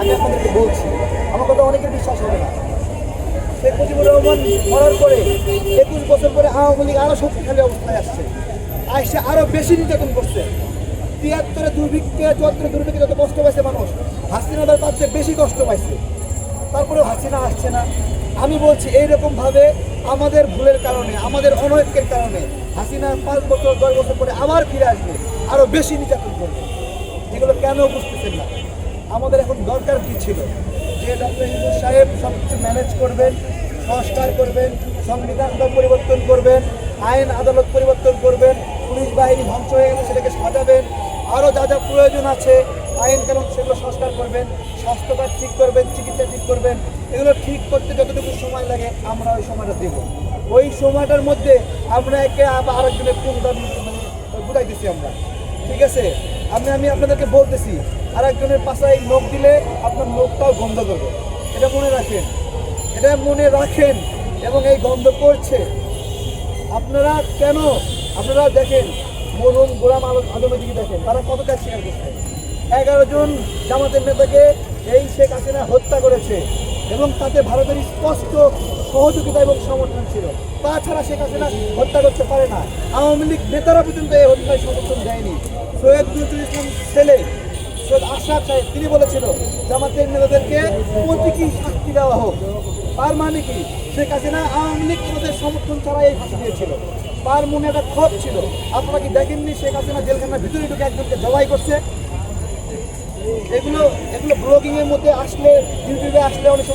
আমি আপনাদেরকে বলছি। আমার কথা অনেকের বিশ্বাস হবে না। শেখ মুজিবুর রহমান মরার পরে একুশ বছর পরে আওয়ামী লীগ আরও শক্তিশালী অবস্থায় আসছে। আসছে আরও বেশি নির্যাতন করছে। তিয়াত্তরে দুর্ভিক্ষে চুয়াত্তরে দুর্ভিক্ষে যত কষ্ট পাইছে মানুষ, হাসিনাদার তার চেয়ে বেশি কষ্ট পাইছে। তারপরেও হাসিনা আসছে না। আমি বলছি, এইরকমভাবে আমাদের ভুলের কারণে, আমাদের অনৈক্যের কারণে হাসিনা পাঁচ বছর, দশ বছর পরে আবার ফিরে আসবে আরও বেশি নির্যাতন করবে। এগুলো কেন বুঝতেছেন না? আমাদের এখন দরকার কি ছিল? যে ডক্টর ইন্দুর সাহেব সব কিছু ম্যানেজ করবেন, সংস্কার করবেন সংবিধানটা পরিবর্তন করবেন, আইন আদালত পরিবর্তন করবেন, পুলিশ বাহিনী ধ্বংস হয়ে গেলে সেটাকে সাজাবেন আরও যা যা প্রয়োজন আছে, আইন কানুন সেগুলো সংস্কার করবেন স্বাস্থ্যকার ঠিক করবেন, চিকিৎসা ঠিক করবেন, এগুলো ঠিক করতে যতটুকু সময় লাগে আমরা ওই সময়টা দেব। ওই সময়টার মধ্যে আমরা একে আবার আরেকজনের কোন বুঝাই দিচ্ছি আমরা। ঠিক আছে? আমি আমি আপনাদেরকে বলতেছি আর একজনের পাশায় লোক দিলে আপনার লোকটাও গন্ধ করবে। এটা মনে রাখেন, এটা মনে রাখেন এবং এই গন্ধ করছে। আপনারা কেন, আপনারা দেখেন মরুন গোলাম আলম আদমের দিকে দেখেন, তারা কত কাজ স্বীকার করছে। এগারো জন জামাতের নেতাকে এই শেখ হাসিনা হত্যা করেছে। এবং তাতে ভারতের স্পষ্ট সহযোগিতা এবং সমর্থন ছিল। তাছাড়া শেখ হাসিনা হত্যা করতে পারে না। আওয়ামী লীগ নেতারা পর্যন্ত এই হত্যায় সমর্থন দেয়নি। সৈয়দ নজরুল ইসলাম ছেলে, সৈয়দ আশরাফ সাহেব, তিনি বলেছিল, জামাতের নেতাদেরকে প্রতীকী শাস্তি দেওয়া হোক। তার মানে কি? শেখ হাসিনা আওয়ামী লীগ নেতাদের সমর্থন ছাড়া এই ফাঁসি দিয়েছিল। তার মনে একটা ক্ষোভ ছিল। আপনারা কি দেখেননি শেখ হাসিনা জেলখানার ভিতরে ঢুকে একজনকে জবাই করছে? এগুলো এগুলো ব্লগিং এর মধ্যে আসলে ইউটিউবে আসলে অনেক